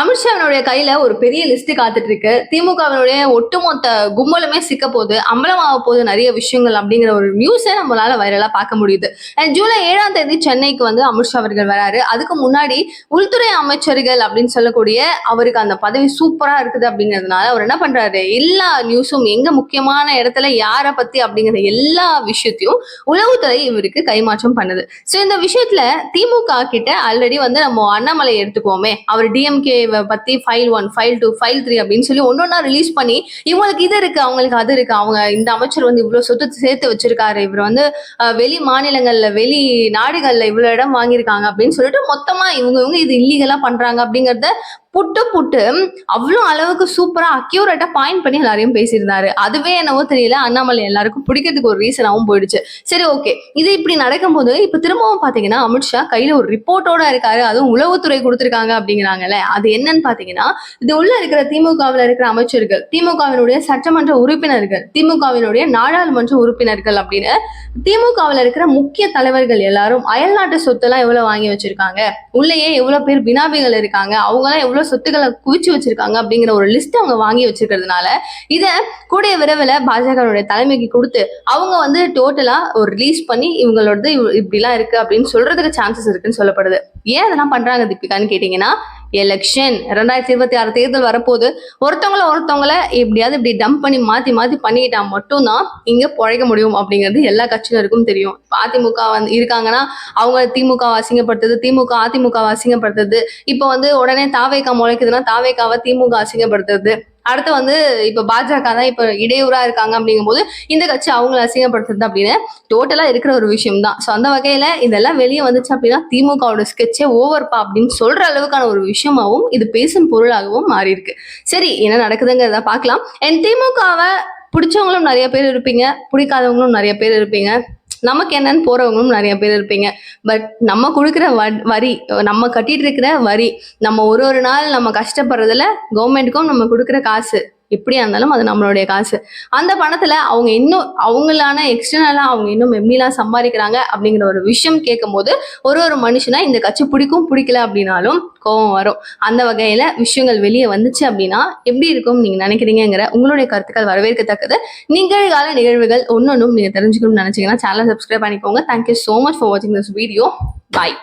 அமித்ஷாவினுடைய கையில ஒரு பெரிய லிஸ்ட் காத்துட்டு இருக்கு திமுகவினுடைய ஒட்டுமொத்த கும்பலுமே சிக்க போகுது அம்பலமாக போகுது நிறைய விஷயங்கள் அப்படிங்கிற ஒரு நியூஸை நம்மளால வைரலா பார்க்க முடியுது. ஜூலை ஏழாம் தேதி சென்னைக்கு வந்து அமித்ஷா அவர்கள் வராரு. அதுக்கு முன்னாடி உள்துறை அமைச்சர்கள் அப்படின்னு சொல்லக்கூடிய அவருக்கு அந்த பதவி சூப்பரா இருக்குது அப்படிங்கிறதுனால அவர் என்ன பண்றாரு? எல்லா நியூஸும் எங்க முக்கியமான இடத்துல யாரை பத்தி அப்படிங்கிற எல்லா விஷயத்தையும் உளவுத்துறை இவருக்கு கைமாற்றம் பண்ணுது. ஸோ இந்த விஷயத்துல திமுக கிட்ட ஆல்ரெடி வந்து நம்ம அண்ணாமலை எடுத்துக்குவோமே. அவர் டிஎம்கே பத்தி file one file two file three அப்படின்னு சொல்லி ஒன்னொன்னா ரிலீஸ் பண்ணி இவங்களுக்கு இது இருக்கு அவங்களுக்கு அது இருக்கு. அவங்க இந்த அமைச்சர் வந்து இவ்வளவு சொத்து சேர்த்து வச்சிருக்காரு. இவர் வந்து வெளி மாநிலங்கள்ல வெளி நாடுகள்ல இவ்வளவு இடம் வாங்கியிருக்காங்க அப்படின்னு சொல்லிட்டு மொத்தமா இவங்க இவங்க இது இல்லீகலா பண்றாங்க அப்படிங்கறத புட்டு புட்டு அவ்வளோ அளவுக்கு சூப்பரா அக்யூரேட்டா பாயிண்ட் பண்ணி எல்லாரையும் பேசியிருந்தாரு. அதுவே என்னவோ தெரியல அண்ணாமலை எல்லாருக்கும் பிடிக்கிறதுக்கு ஒரு ரீசனாகவும் போயிடுச்சு. சரி ஓகே இது இப்படி நடக்கும்போது இப்போ திரும்பவும் பாத்தீங்கன்னா அமித்ஷா கையில் ஒரு ரிப்போர்ட்டோட இருக்காரு. அதுவும் உளவுத்துறை கொடுத்துருக்காங்க அப்படிங்கிறாங்கல்ல. அது என்னன்னு பாத்தீங்கன்னா இது உள்ள இருக்கிற திமுகவில் இருக்கிற அமைச்சர்கள் திமுகவினுடைய சட்டமன்ற உறுப்பினர்கள் திமுகவினுடைய நாடாளுமன்ற உறுப்பினர்கள் அப்படின்னு திமுகவில் இருக்கிற முக்கிய தலைவர்கள் எல்லாரும் அயல்நாட்டு சொத்தெல்லாம் எவ்வளோ வாங்கி வச்சிருக்காங்க? உள்ளேயே எவ்வளவு பேர் பினாமிகள் இருக்காங்க? அவங்களாம் எவ்வளோ எவ்வளவு சொத்துக்களை குவிச்சு வச்சிருக்காங்க அப்படிங்கிற ஒரு லிஸ்ட் அவங்க வாங்கி வச்சிருக்கிறதுனால இத கூடிய விரைவில் பாஜகனுடைய தலைமைக்கு கொடுத்து அவங்க வந்து டோட்டலா ஒரு ரிலீஸ் பண்ணி இவங்களோடது இப்படிலாம் இருக்கு அப்படின்னு சொல்றதுக்கு சான்சஸ் இருக்குன்னு சொல்லப்படுது. ஏன் அதெல்லாம் பண்றாங்க தீபிகான்னு கேட்டீங்கன்னா எலெக்ஷன் ரெண்டாயிரத்தி இருபத்தி ஆறு தேர்தல் வரப்போது ஒருத்தவங்கள ஒருத்தவங்கள எப்படியாவது இப்படி டம்ப் பண்ணி மாத்தி மாத்தி பண்ணிக்கிட்டா மட்டும்தான் இங்க பிழைக்க முடியும் அப்படிங்கிறது எல்லா கட்சியினருக்கும் தெரியும். அதிமுக வந்து இருக்காங்கன்னா அவங்க திமுக அசிங்கப்படுத்துறது திமுக அதிமுக அசிங்கப்படுத்துறது இப்போ வந்து உடனே தாவேக்கா முளைக்குதுன்னா தாவேக்காவை திமுக அசிங்கப்படுத்துறது அடுத்து வந்து இப்ப பாஜக தான் இப்ப இடையூறா இருக்காங்க அப்படிங்கும்போது இந்த கட்சி அவங்கள அசிங்கப்படுத்துறது அப்படின்னு டோட்டலா இருக்கிற ஒரு விஷயம் தான் ஸோ அந்த வகையில இதெல்லாம் வெளியே வந்துச்சு அப்படின்னா திமுகவோட ஸ்கெட்சே ஓவர்ப்பா அப்படின்னு சொல்ற அளவுக்கான ஒரு விஷயமாவும் இது பேசும் பொருளாகவும் மாறி இருக்கு சரி என்ன நடக்குதுங்கிறத பார்க்கலாம். என் திமுகவை பிடிச்சவங்களும் நிறைய பேர் இருப்பீங்க பிடிக்காதவங்களும் நிறைய பேர் இருப்பீங்க. நமக்கு என்னன்னு போறவங்களும் நிறைய பேர் இருப்பீங்க. பட் நம்ம கொடுக்குற வ- வரி நம்ம கட்டிட்டு இருக்கிற வரி நம்ம ஒரு ஒரு நாள் நம்ம கஷ்டப்படுறதுல கவர்மெண்ட்டுக்கும் நம்ம கொடுக்குற காசு. எப்படியா இருந்தாலும் அது நம்மளுடைய காசு. அந்த பணத்துல அவங்க இன்னும் அவங்களான எக்ஸ்டர்னலா அவங்க இன்னும் எப்படிலாம் சம்பாதிக்கிறாங்க அப்படிங்கிற ஒரு விஷயம் கேட்கும்போது ஒரு ஒரு மனுஷனா இந்த கட்சி பிடிக்கும் பிடிக்கல அப்படின்னாலும் கோபம் வரும். அந்த வகையில விஷயங்கள் வெளியே வந்துச்சு அப்படின்னா எப்படி இருக்கும் நீங்க நினைக்கிறீங்கிற உங்களுடைய கருத்துக்கள் வரவேற்கத்தக்கது. நிகழ்கால நிகழ்வுகள் ஒன்னொன்னும் நீங்க தெரிஞ்சுக்கணும்னு நினைச்சீங்கன்னா சேனல் சப்ஸ்கிரைப் பண்ணிக்கோங்க. Thank you so much for வாட்சிங் திஸ் வீடியோ பாய்